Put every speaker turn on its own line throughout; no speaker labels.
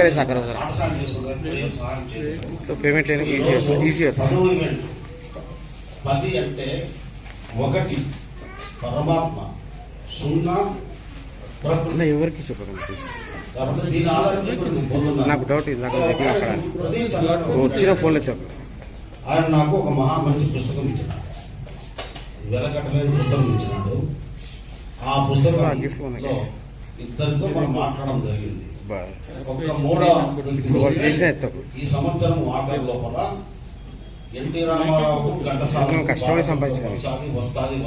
ఇక్కడే
సాకర్ so payment లేని ఈజీ ఈజీ అవుతుంది.
అంటే ఒకటి పరమాత్మ సున్నా
ఎవరికి చెప్పకండి నాకు డౌట్ ఇది నాకు వచ్చిన ఫోన్లో చెప్పండి
ఆయన నాకు ఒక మహా మంచి పుస్తకం ఇచ్చినాడు. వెలకట్టలేని పుస్తకం ఇచ్చినాడు. ఆ పుస్తకం ఇద్దరితో మనం మాట్లాడడం జరిగింది. ఈ సంవత్సరం ఆఖరి లోపల ఎన్టీ రామారావు ఘంటసాల
కష్టపడి సంపాదించాలి.
వస్తాది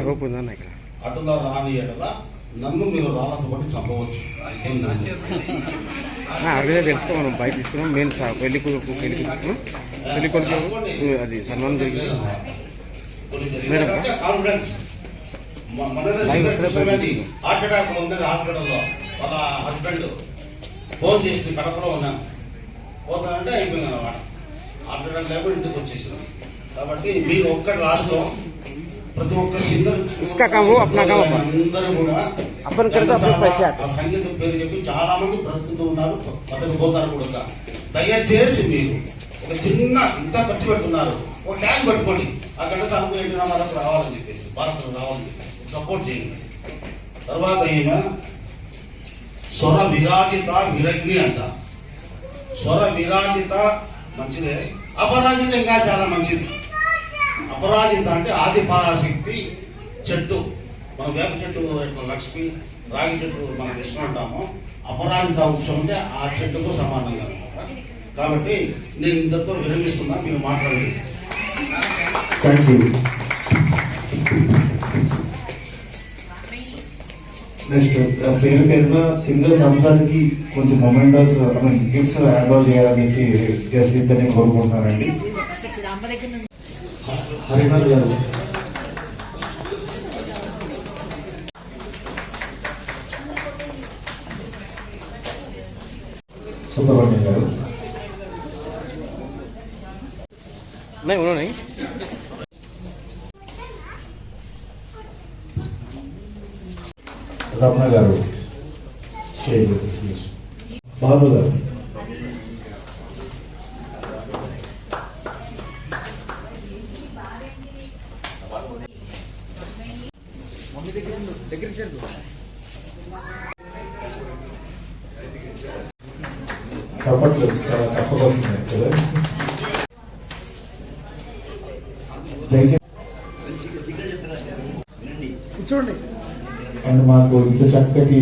హోప్ ఉందన్న ఇక్కడ
అటులా రాని ఎడల నన్ను మీరు రాళ్ళతో పట్టి చంపవచ్చు.
అడిగితే తెలుసుకో మనం బయట తీసుకున్నాం. మెయిన్ సా- పెళ్ళి కొడుకు పెళ్ళి కొడుకు. పెళ్ళి కొడుకు అది సన్మానం జరిగింది. మేడం.
కాన్ఫిడెన్స్. హార్ట్ అటాక్ ఉన్నది హాస్పిటల్లో వాళ్ళ హస్బెండ్ ఫోన్ చేసిన కడపలో ఉన్నాను పోతా అంటే అయిపోయింది అనమాట ఆడటం లేకుండా ఇంటికి వచ్చేసాం. కాబట్టి మీరు ఒక్కటి రాష్ట్రం ప్రతి ఒక్క సింగర్ అందరూ కూడా సంగీతం పేరు చెప్పి చాలా మంది బ్రతుకుతూ ఉన్నారు. అతను పోతారు కూడా దయచేసి మీరు ఒక చిన్న ఇంత ఖర్చు పెడుతున్నారు. ఒక ట్యాంక్ పెట్టుకోండి. అక్కడ తనకు ఏంటి రావాలని చెప్పేసి భారత్ రావాలని సపోర్ట్ చేయండి. తర్వాత ఈమె స్వర విరాజిత విరగ్ని అంట. స్వర విరాజిత మంచిదే. అపరాజిత ఇంకా చాలా మంచిది. అపరాజిత అంటే ఆది పరాశక్తి చెట్టు. మన వేప చెట్టు లక్ష్మి రాగి చెట్టు మనం విష్ణు అంటాము అపరాజిత వృక్షం అంటే ఆ చెట్టుకు సమానంగా అనమాట కాబట్టి నేను ఇంతతో విరమిస్తున్నా. మీరు మాట్లాడండి.
థ్యాంక్ యూ నెక్స్ట్ పేరు పేరున సింగర్స్ అందరికి కొంచెం mementos I mean gifts hand over చేయాలని చెప్పి గెస్ట్ ఇద్దరిని కోరుకుంటున్నానండి.
అమ్మ దగ్గర నుంచి
హరినాథ్ గారు. సుబ్రహ్మణ్యం గారు
नहीं।
రమణ గారు స్టేజ్ గారు. కాబట్టి చాలా తప్పగా కదా. ఇంత చక్కటి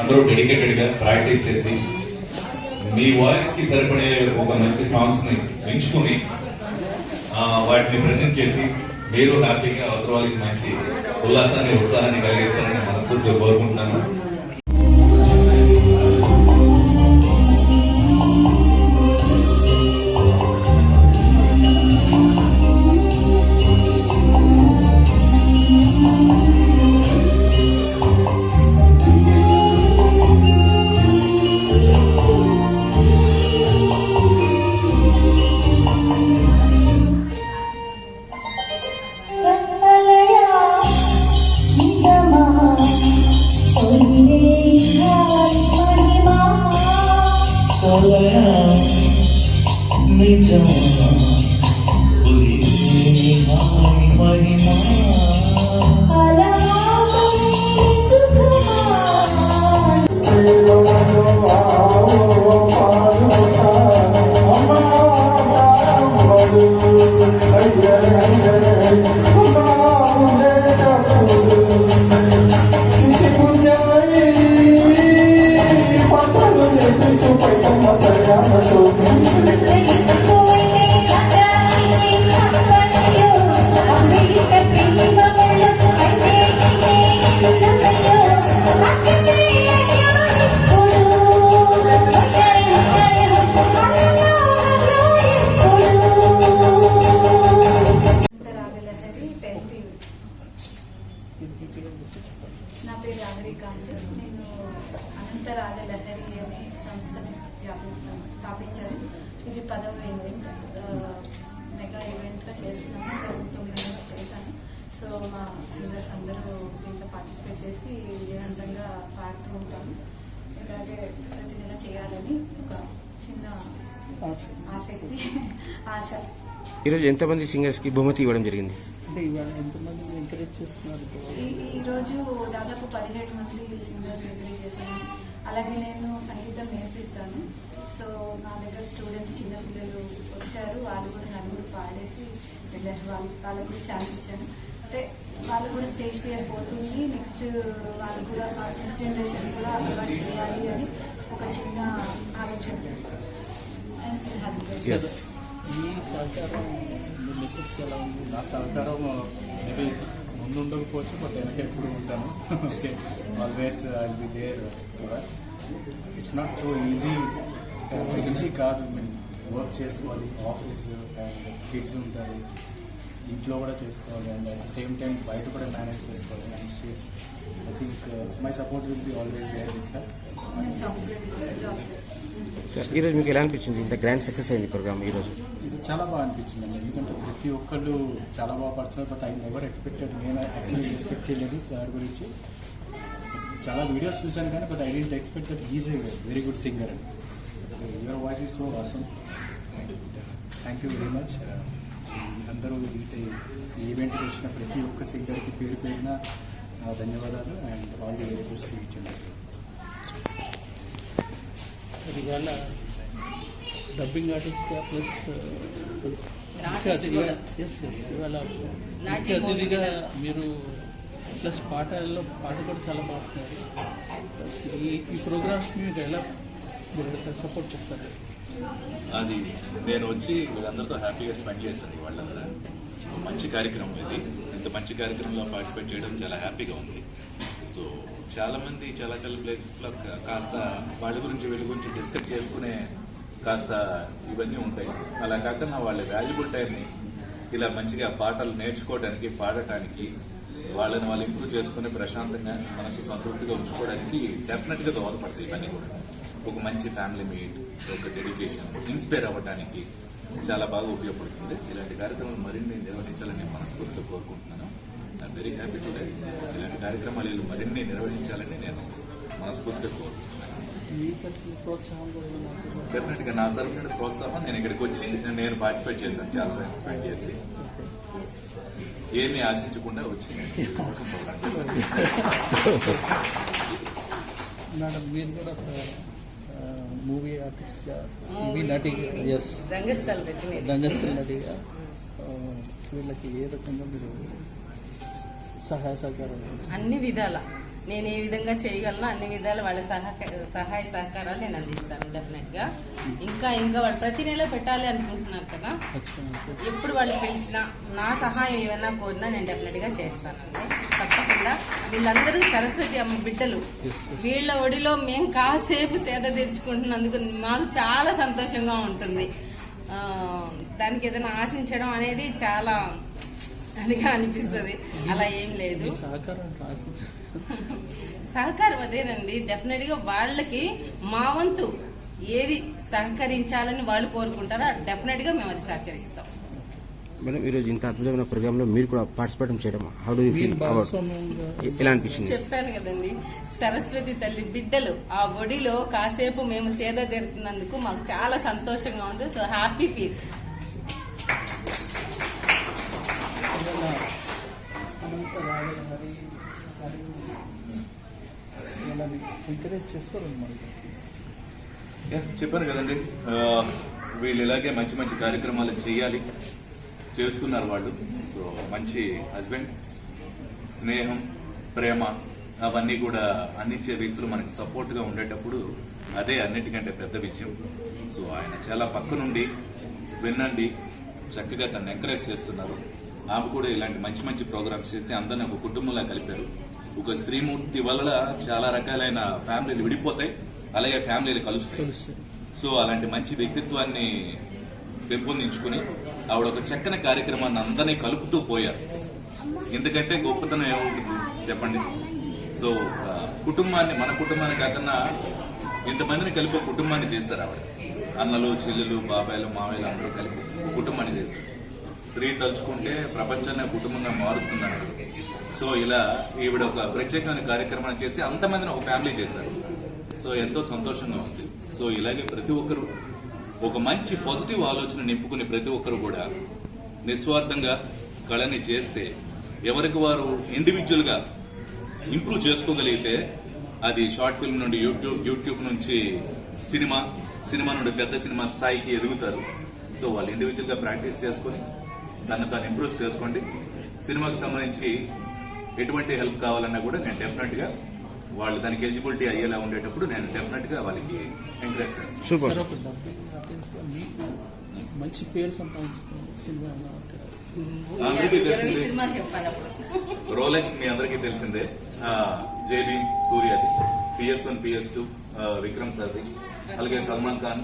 అందరూ డెడికేటెడ్గా ప్రాక్టీస్ చేసి మీ వాయిస్కి సరిపడే ఒక మంచి సాంగ్స్ని ఎంచుకుని వాటిని ప్రజెంట్ చేసి మీరు హ్యాపీగా అవసరాలకి మంచి ఉల్లాసాన్ని ఉత్సాహాన్ని కలిగిస్తారని మనస్ఫూర్తిగా కోరుకుంటున్నాను.
Don't believe me, I'm
ఈరోజు ఎంతమంది సింగర్స్కి బహుమతి ఇవ్వడం జరిగింది?
అంటే ఇవాళ ఎంతమంది ఎంకరేజ్ చేస్తున్నారు
ఈ ఈరోజు దాదాపు పదిహేడు మంది సింగర్స్ ఎంకరేజ్ చేశాను అలాగే నేను సంగీతం నేర్పిస్తాను. సో నా దగ్గర స్టూడెంట్స్ చిన్నపిల్లలు వచ్చారు. వాళ్ళు కూడా నలుగురు పాడేసి వెళ్ళారు. వాళ్ళు వాళ్ళకు కూడా ఛాన్స్ ఇచ్చాను. అంటే వాళ్ళు కూడా స్టేజ్ ఫియర్ పోతుంది. నెక్స్ట్ వాళ్ళు కూడా నెక్స్ట్ జనరేషన్ కూడా అలవాటు చేయాలి అని ఒక చిన్న ఆలోచన. And
మీ సహకారం మీ మెసేజ్కి ఎలా ఉంది? నా సహకారం మేబీ ముందు ఉండకపోవచ్చు బట్ వెనక ఎప్పుడు ఉంటాను. Okay. Always I be there it's not so easy easy కాదు. మేము వర్క్ చేసుకోవాలి ఆఫీస్ అండ్ కిడ్స్ ఉంటారు. ఇంట్లో కూడా చేసుకోవాలి and at the same time బయట కూడా మేనేజ్ చేసుకోవాలి. And she's I think my support will be always there with
sir ఈరోజు మీకు ఎలా అనిపించింది? ఇంత గ్రాండ్ సక్సెస్ అయింది ప్రోగ్రామ్ ఈరోజు.
ఇది చాలా బాగా అనిపించింది అండి ఎందుకంటే ప్రతి ఒక్కళ్ళు చాలా బాగా పడుతున్నారు బట్ ఐ నెవర్ ఎక్స్పెక్టెడ్ నేను యాక్చువల్లీ ఎక్స్పెక్ట్ చేయలేదు సార్ గురించి. చాలా వీడియోస్ చూశాను కానీ but I didn't expect that is a very good singer అండి. Your voice is so awesome thank you very much అందరూ ఈ ఈవెంట్కి వచ్చిన ప్రతి ఒక్క సింగర్కి పేరు పేరిన ధన్యవాదాలు and all the very best ఇచ్చింది
ఇవాళ డబ్బింగ్ ఆర్టిస్ట్గా ప్లస్ ముఖ్య అతిథిగా ఎస్ ఎస్ ఇవాళ ముఖ్య అతిథిగా మీరు ప్లస్ పాటల్లో పాట కూడా చాలా బాగున్నారు ఈ ఈ ప్రోగ్రామ్స్ మీరు ఎలా మీరు సపోర్ట్ చేస్తారు?
అది నేను వచ్చి వీళ్ళందరితో హ్యాపీగా స్పెండ్ చేశాను వాళ్ళందరూ మంచి కార్యక్రమం ఇది. ఇంత మంచి కార్యక్రమంలో పార్టిసిపేట్ చేయడం చాలా హ్యాపీగా ఉంది. సో చాలా మంది చాలా చాలా ప్లేసెస్లో కాస్త వాళ్ళ గురించి వీళ్ళ గురించి డిస్కస్ చేసుకునే కాస్త ఇవన్నీ ఉంటాయి. అలా కాకుండా వాళ్ళ వాల్యుబుల్ టైంని ఇలా మంచిగా పాటలు నేర్చుకోవడానికి పాడటానికి వాళ్ళని వాళ్ళు ఇంప్రూవ్ చేసుకుని ప్రశాంతంగా మనసు సంతృప్తిగా ఉంచుకోవడానికి డెఫినెట్గా దోహదపడతాయి ఇవన్నీ కూడా. ఒక మంచి ఫ్యామిలీ మీట్ ఒక డెడికేషన్ ఇన్స్పైర్ అవ్వడానికి చాలా బాగా ఉపయోగపడుతుంది. ఇలాంటి కార్యక్రమాలు మరిన్ని నిర్వహించాలని నేను మనస్ఫూర్తిగా కోరుకుంటున్నాను. ఐఎమ్ వెరీ హ్యాపీ టు ఇలాంటి కార్యక్రమాలు వీళ్ళు మరిన్ని నిర్వహించాలని నేను మనస్ఫూర్తిగా
నాకు
డెఫినెట్గా నా తరఫు నుండి ప్రోత్సాహం నేను ఇక్కడికి వచ్చి నేను పార్టిసిపేట్ చేశాను చాలా టైం స్పెండ్ చేసి. ఏమీ ఆశించకుండా వచ్చి నేను కోసం ప్రోగ్రామ్ చేశాను.
మేడం మీరు కూడా ఒక మూవీ ఆర్టిస్ట్గా టీవీ నటిగా ఎస్
రంగస్థల
నటిగా వీళ్ళకి ఏ రకంగా మీరు సహాయ సహకారం
అన్ని విధాల. నేను ఏ విధంగా చేయగలనో అన్ని విధాలు వాళ్ళ సహక సహాయ సహకారాలు నేను అందిస్తాను డెఫినెట్గా ఇంకా ఇంకా వాళ్ళు ప్రతి నెల పెట్టాలి అనుకుంటున్నారు కదా. ఎప్పుడు వాళ్ళు పిలిచినా నా సహాయం ఏమైనా కోరినా నేను డెఫినెట్గా చేస్తానండి. తప్పకుండా వీళ్ళందరూ సరస్వతి అమ్మ బిడ్డలు. వీళ్ళ ఒడిలో మేము కాసేపు సేద తీర్చుకుంటున్నందుకు మాకు చాలా సంతోషంగా ఉంటుంది. దానికి ఏదైనా ఆశించడం అనేది చాలా అదిగా అనిపిస్తుంది. అలా ఏం లేదు.
సహకారం
అదేనండి. డెఫినెట్గా వాళ్ళకి మా వంతు ఏది సహకరించాలని వాళ్ళు కోరుకుంటారో డెఫినెట్గా మేము అది సహకరిస్తాం.
మేడం ఈరోజు ఇంత అద్భుతమైన ప్రోగ్రాంలో మీరు కూడా పార్టిసిపేట్ చేయడం హౌ డూ యూ
మీరు
ఫీల్ అబౌట్
భాగస్వామ్యంగా
ఎలా అనిపించింది?
చెప్పాను కదండి. సరస్వతి తల్లి బిడ్డలు ఆ ఒడిలో కాసేపు మేము సేద తీరుతున్నందుకు మాకు చాలా సంతోషంగా ఉంది. సో హ్యాపీ ఫీల్
ఎంకరేజ్ చేస్తారు మరి
చెప్పారు కదండి. వీళ్ళు ఇలాగే మంచి మంచి కార్యక్రమాలు చేయాలి. చేస్తున్నారు వాళ్ళు. సో మంచి హస్బెండ్ స్నేహం ప్రేమ అవన్నీ కూడా అందించే వ్యక్తులు మనకి సపోర్ట్గా ఉండేటప్పుడు అదే అన్నిటికంటే పెద్ద విషయం. సో ఆయన చాలా పక్క నుండి వినండి. చక్కగా తను ఎంకరేజ్ చేస్తున్నారు. ఆమె కూడా ఇలాంటి మంచి మంచి ప్రోగ్రామ్స్ చేసి అందరిని ఒక కుటుంబంలా కలిపారు. ఒక స్త్రీమూర్తి వల్ల చాలా రకాలైన ఫ్యామిలీలు విడిపోతాయి. అలాగే ఫ్యామిలీలు కలుస్తాయి. సో అలాంటి మంచి వ్యక్తిత్వాన్ని పెంపొందించుకుని ఆవిడ ఒక చక్కని కార్యక్రమాన్ని అందరినీ కలుపుతూ పోయారు. ఎందుకంటే గొప్పతనం ఏముంటుంది చెప్పండి? సో కుటుంబాన్ని మన కుటుంబాన్ని కాకుండా ఇంతమందిని కలిపి కుటుంబాన్ని చేశారు ఆవిడ. అన్నలు చెల్లెలు బాబాయ్లు మావయ్యలు అందరూ కలిపి కుటుంబాన్ని చేశారు. స్త్రీ తలుచుకుంటే ప్రపంచాన్ని కుటుంబంగా మారుస్తున్నారు సో ఇలా ఈవిడ ఒక ప్రత్యేకమైన కార్యక్రమాన్ని చేసి అంతమందిని ఒక ఫ్యామిలీ చేశారు. సో ఎంతో సంతోషంగా ఉంది. సో ఇలాగే ప్రతి ఒక్కరు ఒక మంచి పాజిటివ్ ఆలోచన నింపుకుని ప్రతి ఒక్కరు కూడా నిస్వార్థంగా కళని చేస్తే ఎవరికి వారు ఇండివిజువల్గా ఇంప్రూవ్ చేసుకోగలిగితే అది షార్ట్ ఫిల్మ్ నుండి యూట్యూబ్ యూట్యూబ్ నుంచి సినిమా సినిమా నుండి పెద్ద సినిమా స్థాయికి ఎదుగుతారు. సో వాళ్ళు ఇండివిజువల్గా ప్రాక్టీస్ చేసుకొని దాన్ని తాను ఇంప్రూవ్ చేసుకోండి. సినిమాకి సంబంధించి ఎటువంటి హెల్ప్ కావాలన్నా కూడా నేను డెఫినెట్గా వాళ్ళు దానికి ఎలిజిబిలిటీ అయ్యేలా ఉండేటప్పుడు నేను డెఫినెట్గా వాళ్ళకి ఎంకరేజ్ చేస్తాను.
మంచి పేరు?
అందరికీ తెలిసిందే. రోలెక్స్ మీ అందరికీ తెలిసిందే. జేబీ సూర్యది PS one PS two Vikram సార్ది అలాగే Salman Khan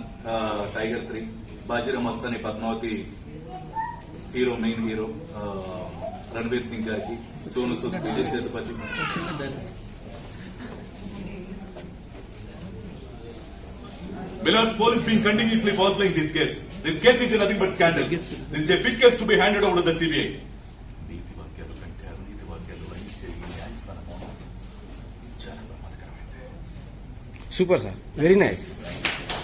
Tiger three Bajirao Mastani Padmavati hero main hero ఆ, రణబీర్ సింగ్ గారికి Sonu Sood Vijay Sethupathi Millard's police being continuously following this case. This case is nothing but scandal. This is a big case to be handed over to the CBI.
Super sir very nice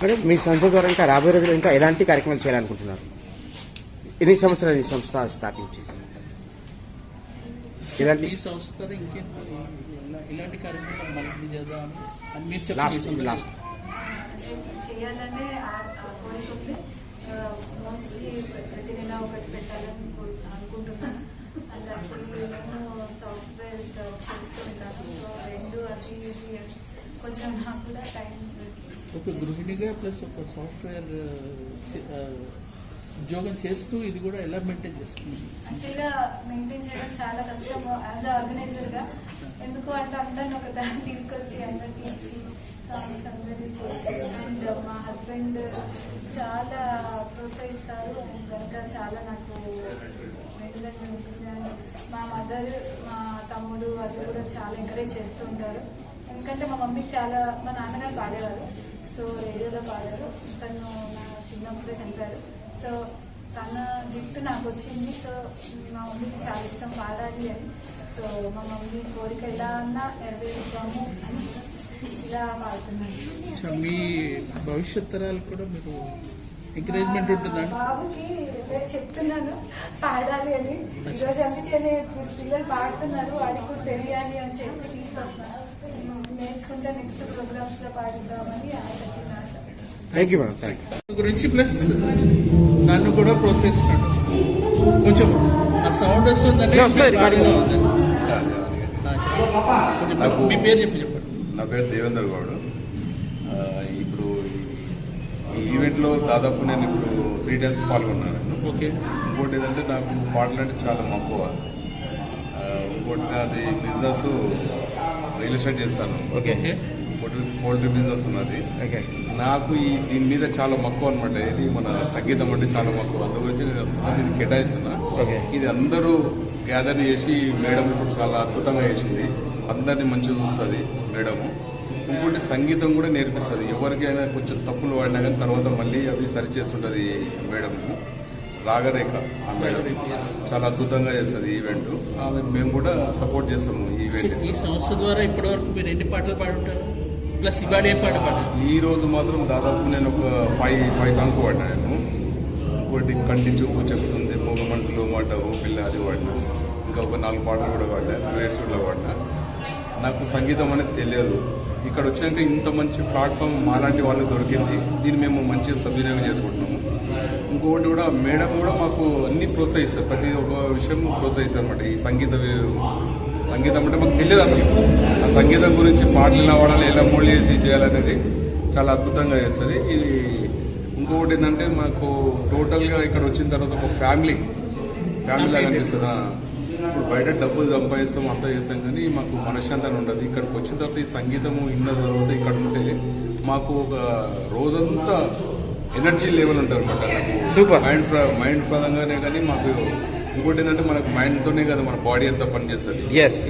madam మీ సంస్థ ద్వారా ఇంకా రాబోయే రోజుల్లో ఇంకా ఎలాంటి కార్యక్రమాలు చేయాలనుకుంటున్నారు ఎన్ని సంవత్సరాలు ఈ సంస్థ స్థాపించి ఇలాంటి
ఈ సంస్థ ద్వారా ఇంకేంటి ఇలా- ఇలాంటి కార్యక్రమాలు మళ్ళీ చేద్దాం అని మీరు చెప్పండి
లాస్ట్
మీ సొంతంగా.
లాస్ట్
చేయాలనే ఆ- ఆ కోరిక ఉంది. మోస్ట్లీ ప్రతి నెల ఒకటి పెట్టాలని కో- అనుకుంటున్నాను. అండ్ యాక్చువల్లీ నేను సాఫ్ట్వేర్ జాబ్ చేస్తూ ఉంటాను సో రెండు అది ఇది కొంచెం నాకు కూడా టైం
ఒక గృహిణిగా ప్లస్ ఒక సాఫ్ట్వేర్ ఉద్యోగం చేస్తూ ఇది కూడా ఎలా మెయింటైన్ చేస్తుంది?
యాక్చువల్గా మెయింటైన్ చేయడం చాలా కష్టం యాజ్ అ ఆర్గనైజర్గా ఎందుకు అంటే అందరిని ఒక దాన్ని తీసుకొచ్చి అందరికి ఇచ్చి సాంగ్స్ అందరినీ చేసి అండ్ మా హస్బెండ్ చాలా ప్రోత్సహిస్తారు. అండ్ కనుక చాలా నాకు మెయింటెనెన్స్ ఉంటుంది అండ్ మా మదర్ మా తమ్ముడు వాళ్ళు కూడా చాలా ఎంకరేజ్ చేస్తూ ఉంటారు. ఎందుకంటే మా మమ్మీకి చాలా మా నాన్నగారు పాడేవారు. సో రేడియోలో పాడారు. తను నా చిన్నప్పుడే చనిపోయారు. సో తన గిఫ్ట్ నాకు వచ్చింది సో మా మమ్మీకి చాలా ఇష్టం పాడాలి అని. సో మా మమ్మీ కోరిక ఎలా అన్నా నెరవేరుతాము అని ఇలా పాడుతున్నాను.
మీ భవిష్యత్ తరాలు కూడా మీరు ఎంకరేజ్మెంట్ ఉంటుందండి
బాబుకి చెప్తున్నాను పాడాలి అని. ఈరోజు అందుకనే పిల్లలు పాడుతున్నారు వాడికి తెలియాలి అని చెప్పి తీసుకొస్తున్నాను. నేర్చుకుంటే నెక్స్ట్ ప్రోగ్రామ్స్లో పాడిద్దామని ఆశ
thank you madam thank you
గురించి ప్లస్ నన్ను కూడా ప్రోత్సహిస్తున్నాడు. కొంచెం ఆ సౌండ్ వస్తుందంటే
Yeah, వస్తాయి, recording వస్తుంది.
కొంచెం మీ పేరు చెప్పి చెప్పండి.
నా పేరు దేవేందర్ గౌడ్. ఆ, ఇప్పుడు ఈ ఈవెంట్లో దాదాపు నేను ఇప్పుడు త్రీ టైమ్స్ పాల్గొన్నాను.
ఓకే.
ఇంకోటి ఏంటంటే నాకు పాటలు అంటే చాలా మక్కువ. ఆ, ఇంకోటి నాది బిజినెస్ రియల్ ఎస్టేట్ చేస్తాను.
ఓకే.
ఇంకోటి పోల్ట్రీ బిజినెస్ ఉన్నది.
ఓకే
నాకు ఈ దీని మీద చాలా మక్కువ అనమాట ఇది మన సంగీతం అంటే చాలా మక్కువ. అందు గురించి నేను వస్తున్నా దీన్ని కేటాయిస్తున్నా. ఇది అందరూ గ్యాదర్ చేసి మేడం ఇప్పుడు చాలా అద్భుతంగా చేసింది. అందరినీ మంచిగా చూస్తుంది మేడము. ఇంకోటి సంగీతం కూడా నేర్పిస్తుంది. ఎవరికైనా కొంచెం తప్పులు వాడినా కానీ తర్వాత మళ్ళీ అవి సరి చేస్తుంటుంది మేడం. రాగరేఖ ఆ మేడం. చాలా అద్భుతంగా చేస్తుంది ఈవెంట్. ఆమె మేము కూడా సపోర్ట్ చేస్తాము ఈ ఈవెంట్
ఈ సంస్థ ద్వారా ఇప్పటివరకు మీరు ఎన్ని పాటలు పాడుంటారు? ప్లస్ ఇవాళ ఏం పాట పాడారు.
ఈ రోజు మాత్రం దాదాపు నేను ఒక ఫైవ్ ఫైవ్ సాంగ్స్ వాడినా నేను ఇంకోటి కంటి చూపు చెప్తుంది మూగ మనసులో మాట ఓ పిల్ల అది వాడినా ఇంకా ఒక నాలుగు పాటలు కూడా వాడినా రేట్స్ కూడా వాడినా నాకు సంగీతం అనేది తెలియదు. ఇక్కడ వచ్చినాక ఇంత మంచి ప్లాట్ఫామ్ మాలాంటి వాళ్ళకి దొరికింది. దీన్ని మేము మంచిగా సద్వినియోగం చేసుకుంటున్నాము. ఇంకొకటి కూడా మేడం కూడా మాకు అన్ని ప్రోత్సహిస్తారు. ప్రతి ఒక్క విషయం ప్రోత్సహిస్తారు అనమాట ఈ సంగీత సంగీతం అంటే మాకు తెలియదు అసలు. ఆ సంగీతం గురించి పాటలు ఎలా వాడాలి ఎలా మోల్డ్ చేసి చేయాలనేది చాలా అద్భుతంగా చేస్తుంది. ఇది ఇంకొకటి ఏంటంటే మాకు టోటల్గా ఇక్కడ వచ్చిన తర్వాత ఒక ఫ్యామిలీ ఫ్యామిలీ ఆ, ఇప్పుడు బయట డబ్బులు సంపాదిస్తాం అంతా చేస్తాం కానీ మాకు మనశ్శాంతి ఉండదు. ఇక్కడికి వచ్చిన తర్వాత ఈ సంగీతము విన్న తర్వాత ఇక్కడ ఉంటే మాకు ఒక రోజంతా ఎనర్జీ లెవెల్ ఉంటుంది అనమాట
Super.
మైండ్ మైండ్ పరంగానే కానీ మాకు ఇంకోటి ఏంటంటే మనకు మైండ్ తోనే కదా మన బాడీ అంతా పనిచేస్తుంది.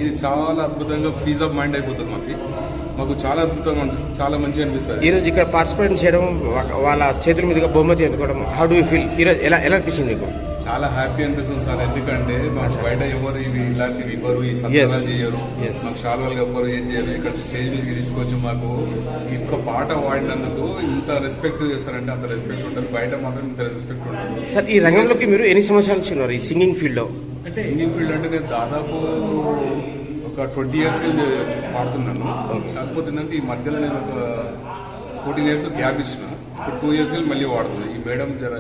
ఇది చాలా అద్భుతంగా ఫీజ్ ఆఫ్ మైండ్ అయిపోతుంది మాకు. మాకు చాలా అద్భుతంగా అనిపిస్తుంది చాలా మంచిగా అనిపిస్తుంది.
ఈరోజు ఇక్కడ పార్టిసిపేట్ చేయడం వాళ్ళ చేతుల మీదుగా బహుమతి ఎత్తుకోవడం హౌ డూ ఫీల్ ఈరోజు ఎలా ఎలా అనిపించింది మీకు
చాలా హ్యాపీ అనిపిస్తుంది సార్. ఎందుకంటే మాకు బయట ఎవరు ఇవి ఇలాంటివి ఇవ్వరు ఈ
Yes.
చేయరు. మాకు శాలువాలు ఎవ్వరు ఏం చేయరు. ఇక్కడ స్టేజ్ మీదకి తీసుకొచ్చి మాకు ఈ ఒక్క పాట వాడినందుకు ఇంత రెస్పెక్ట్ చేస్తారంటే అంత రెస్పెక్ట్ ఉంటుంది. బయట మాత్రం ఇంత రెస్పెక్ట్ ఉండదు.
సార్ ఈ రంగంలోకి మీరు ఎన్ని సంవత్సరాల నుంచి ఉన్నారు? ఈ సింగింగ్ ఫీల్డ్లో
సింగింగ్ ఫీల్డ్ అంటే నేను దాదాపు ఒక ట్వంటీ ఇయర్స్ కింద పాడుతున్నాను. కాకపోతే ఏంటంటే ఈ మధ్యలో నేను ఒక ఫోర్టీన్ ఇయర్స్ గ్యాప్ ఇచ్చిన. ఇప్పుడు టూ ఇయర్స్కి మళ్ళీ వాడుతున్నాను ఈ మేడం జర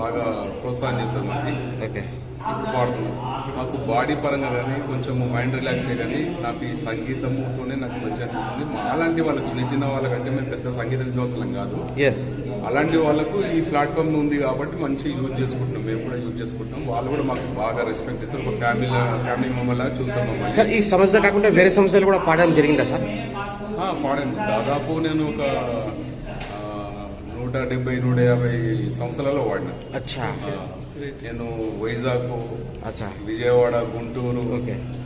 బాగా ప్రోత్సాహం చేస్తుంది మాకు.
ఓకే.
ఇప్పుడు వాడుతున్నాను మాకు బాడీ పరంగా కానీ కొంచెం మైండ్ రిలాక్స్ అయ్యి కానీ నాకు ఈ సంగీతంతోనే నాకు మంచి అనిపిస్తుంది. మా అలాంటి వాళ్ళ చిన్న చిన్న వాళ్ళకంటే మేము పెద్ద సంగీత విద్వాంసులం కాదు.
ఎస్
అలాంటి వాళ్ళకు ఈ ప్లాట్ఫామ్ ఉంది కాబట్టి మంచి యూజ్ చేసుకుంటున్నాం. మేము కూడా యూజ్ చేసుకుంటున్నాం. వాళ్ళు కూడా మాకు బాగా రెస్పెక్ట్ ఇస్తారు. ఒక ఫ్యామిలీ ఫ్యామిలీ మెంబర్ చూస్తాం మమ్మల్ని
సార్ ఈ సంస్థ కాకుండా వేరే సంస్థలు కూడా పాడడం జరిగిందా సార్?
పాడాను. దాదాపు నేను ఒక నూట డెబ్బై నూట యాభై సంవత్సరాల్లో వాడినా.
అచ్చా.
నేను వైజాగ్ విజయవాడ గుంటూరు.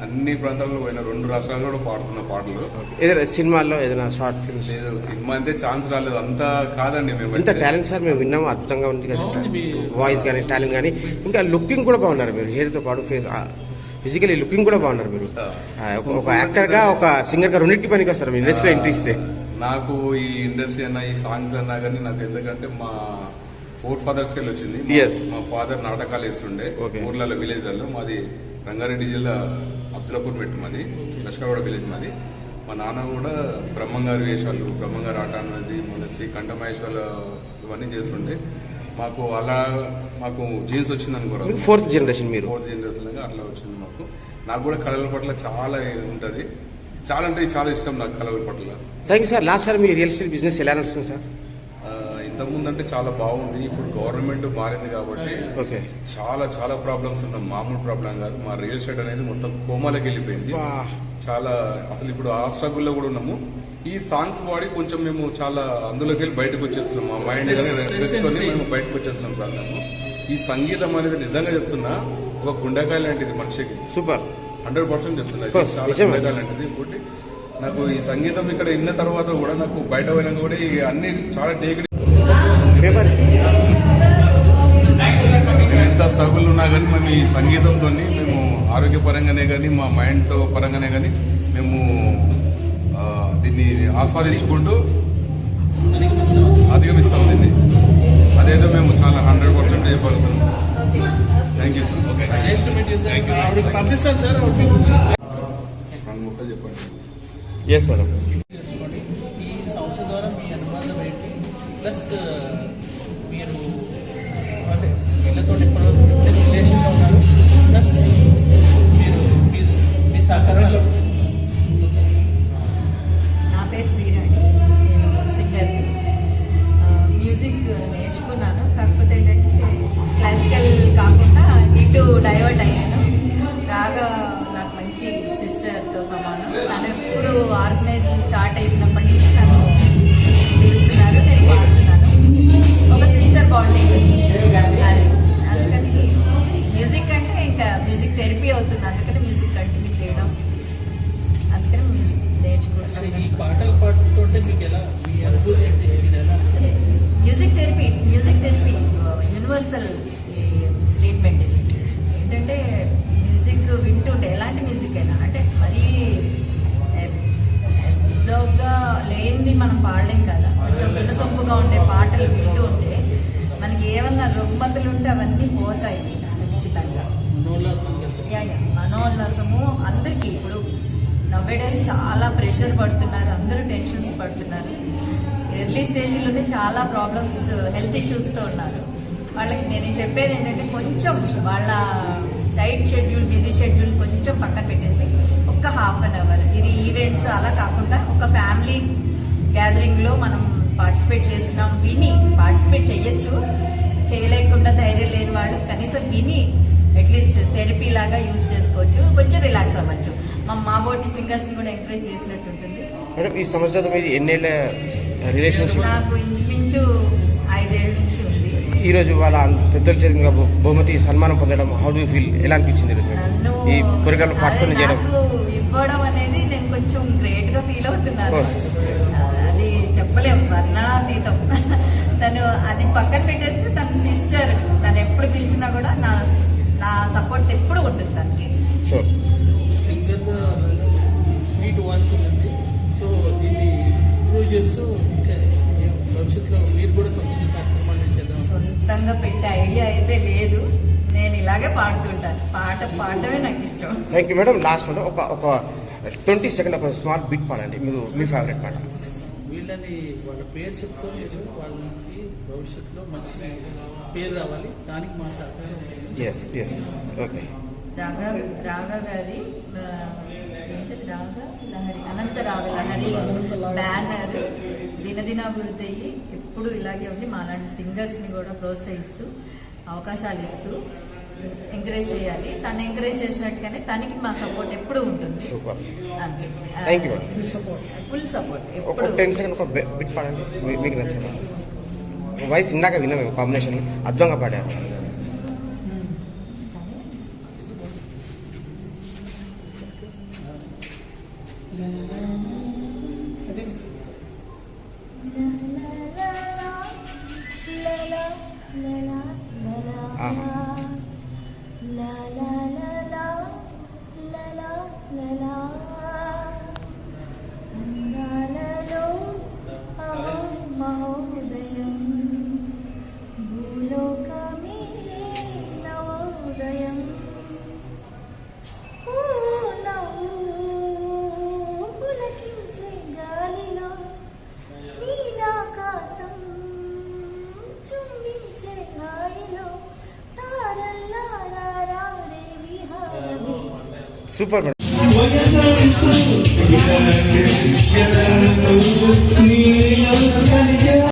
అన్ని ప్రాంతాల్లో పోయిన. రెండు రాష్ట్రాల్లో కూడా పాడుతున్న పాటలు.
ఏదైనా సినిమాల్లో ఏదైనా షార్ట్ ఫిల్మ్స్?
సినిమా అంటే ఛాన్స్ రాలేదు. అంతా కాదండి మేము.
ఇంత టాలెంట్ సార్ మేము విన్నాము అద్భుతంగా ఉంది కదా. వాయిస్ కానీ టాలెంట్ కానీ ఇంకా లుకింగ్ కూడా బాగున్నారు మీరు. హెయిర్తో పాటు ఫేస్ ఫిజికలీ లుకింగ్ కూడా బాగున్నారు మీరు. ఒక యాక్టర్గా ఒక సింగర్గా రెండింటి పనికి వస్తారు మీరు. ఇండస్ట్రీలో ఎంట్రీ ఇస్తే.
నాకు ఈ ఇండస్ట్రీ అన్న ఈ సాంగ్స్ అన్నా కానీ నాకు ఎందుకంటే మా ఫోర్ ఫాదర్స్ కెళ్ళి వచ్చింది మా- ఫాదర్ నాటకాలు వేస్తుండే. ఊర్లలో విలేజ్లలో మాది రంగారెడ్డి జిల్లా అబ్దులాపూర్ మెట్టు మాది లష్కరగూడ విలేజ్ మాది. మా నాన్న కూడా బ్రహ్మంగారి వేషాలు బ్రహ్మంగారి ఆట అన్నది మన శ్రీ కంఠమహేశ్వర ఇవన్నీ చేస్తుండే. మాకు అలా మాకు జీన్స్ వచ్చింది అనుకోరా
మీకు ఫోర్త్ జనరేషన్ మీరు
ఫోర్త్ జనరేషన్ అట్లా వచ్చింది మాకు. నాకు కూడా కళల పట్ల చాలా ఉంటది. చాలా అంటే చాలా ఇష్టం నాకు కళల పట్ల.
Thank you sir last sir me real estate business ఎలా నడుస్తుంది సార్
ఆ, ఇంతకుముందు అంటే చాలా బాగుంది. ఇప్పుడు గవర్నమెంట్ మారింది కాబట్టి
ఓకే
చాలా చాలా ప్రాబ్లమ్స్ ఉన్నాయి. మామూలు ప్రాబ్లం కాదు. మా రియల్ ఎస్టేట్ అనేది మొత్తం కోమాలకి వెళ్ళిపోయింది. చాలా అసలు ఇప్పుడు ఆ స్ట్రగుల్లో కూడా ఉన్నాము. ఈ సాంగ్స్ వాడి కొంచెం మేము చాలా అందులోకి వెళ్ళి బయటకు వచ్చేస్తున్నాం. మా మైండ్ మేము బయటకు వచ్చేస్తున్నాం సార్ మేము. ఈ సంగీతం అనేది నిజంగా చెప్తున్నా ఒక గుండెకాయ లాంటిది మనిషికి.
సూపర్
హండ్రెడ్ పర్సెంట్ చెప్తున్నా. ఇది
course,
చాలా
నిజమే.
గుండెకాయ లాంటిది ఇంకోటి. నాకు ఈ సంగీతం ఇక్కడ విన్న తర్వాత కూడా నాకు బయట పోయినా కూడా ఈ అన్ని చాలా టేక్
పేపర్
ఎంత స్ట్రగుల్ ఉన్నా కానీ మేము ఈ సంగీతంతో మేము ఆరోగ్యపరంగానే కానీ మా మైండ్తో పరంగానే కానీ మేము దీన్ని ఆస్వాదించుకుంటూ అధిగమిస్తాం దీన్ని. అదేదో మేము చాలా హండ్రెడ్ పర్సెంట్ చేయగలుగుతాం థ్యాంక్ యూ సార్ చెప్పండి
ఎస్ మేడం
ఈ సంస్థ ద్వారా మీ అనుబంధం ఏంటి? ప్లస్ మీరు అంటే వీళ్ళతో రిలేషన్లో ఉన్నారు. ప్లస్ మీరు మీ సహకారంలో
ఎర్లీ స్టేజ్లోనే చాలా ప్రాబ్లమ్స్ హెల్త్ ఇష్యూస్తో ఉన్నారు. వాళ్ళకి నేను చెప్పేది ఏంటంటే కొంచెం వాళ్ళ టైట్ షెడ్యూల్ బిజీ షెడ్యూల్ కొంచెం పక్కన పెట్టేసి ఒక్క హాఫ్ అన్ అవర్ ఇది ఈవెంట్స్ అలా కాకుండా ఒక ఫ్యామిలీ గ్యాదరింగ్లో మనం పార్టిసిపేట్ చేస్తున్నాం విని పార్టిసిపేట్ చేయొచ్చు. చేయలేకుండా ధైర్యం లేని వాళ్ళు కనీసం విని అట్లీస్ట్ థెరపీ లాగా యూజ్ చేసుకోవచ్చు కొంచెం రిలాక్స్ అవ్వచ్చు. మా మాబోటి సింగర్స్ కూడా ఎంకరేజ్ చేసినట్టు ఉంటుంది.
మేడం ఈ సంవత్సరం ఎన్నేళ్ళ రిలేషన్షిప్.
నాకు ఇంచుమించు ఐదేళ్ళ నుంచి ఉంది.
ఈ రోజు వాళ్ళ పెద్దల బహు- బహుమతి సన్మానం పొందడం హౌ డూ ఫీల్ ఎలా అనిపించింది ఈరోజు ఈ కోరికలు పార్టిసిపేట్ చేయడం.
నాకు ఇవ్వడం అనేది నేను కొంచెం గ్రేట్గా ఫీల్ అవుతున్నాను. అది చెప్పలేం వర్ణనాతీతం. తను అది పక్కన పెట్టేస్తే తన సిస్టర్ తను ఎప్పుడు పిలిచినా కూడా నా నా సపోర్ట్ ఎప్పుడు ఉంటుంది తనకి.
షూర్
సింగర్గా స్వీట్ వాయిస్ ఉంది. సో దీన్ని చేస్తూ ఇంకా భవిష్యత్తులో మీరు కూడా సొంతంగా కార్యక్రమాలు చేద్దాం
సొంతంగా పెట్టే ఐడియా అయితే లేదు. నేను ఇలాగే పాడుతుంటాను. పాట పాడటమే నాకు ఇష్టం.
Thank you madam last madam ఒక ఒక ట్వంటీ సెకండ్ ఒక స్మాల్ బిట్ పాడండి. మీరు మీ ఫేవరెట్ పాట.
వీళ్ళని వాళ్ళ పేరు చెప్తూ మీరు వాళ్ళకి భవిష్యత్తులో మంచి పేరు రావాలి. దానికి మా సహకారం ఉంటుంది.
ఎస్ ఎస్ ఓకే
రాగా రాగా గారి రాగా లహరి అనంత రాగ లహరి బ్యానర్ దినదినాభివృద్ధి అయ్యి ఎప్పుడు ఇలాగే ఉండి మాలాంటి సింగర్స్ని కూడా ప్రోత్సహిస్తూ అవకాశాలు ఇస్తూ ఎంకరేజ్ చేయాలి. తను ఎంకరేజ్ చేసినట్టుగానే తనకి మా సపోర్ట్ ఎప్పుడు ఉంటుంది.
సూపర్.
అంతే. ఫుల్ సపోర్ట్
ఒక
ఎప్పుడు.
టెన్ సెకండ్ ఒక బిట్ పాడండి. మీ- మీకు నచ్చింది? వాయిస్ ఇందాక విన్నాం మేము కాంబినేషన్ అద్భుతంగా పాడారు.
Ajá.
Super madam.
వయసంటూ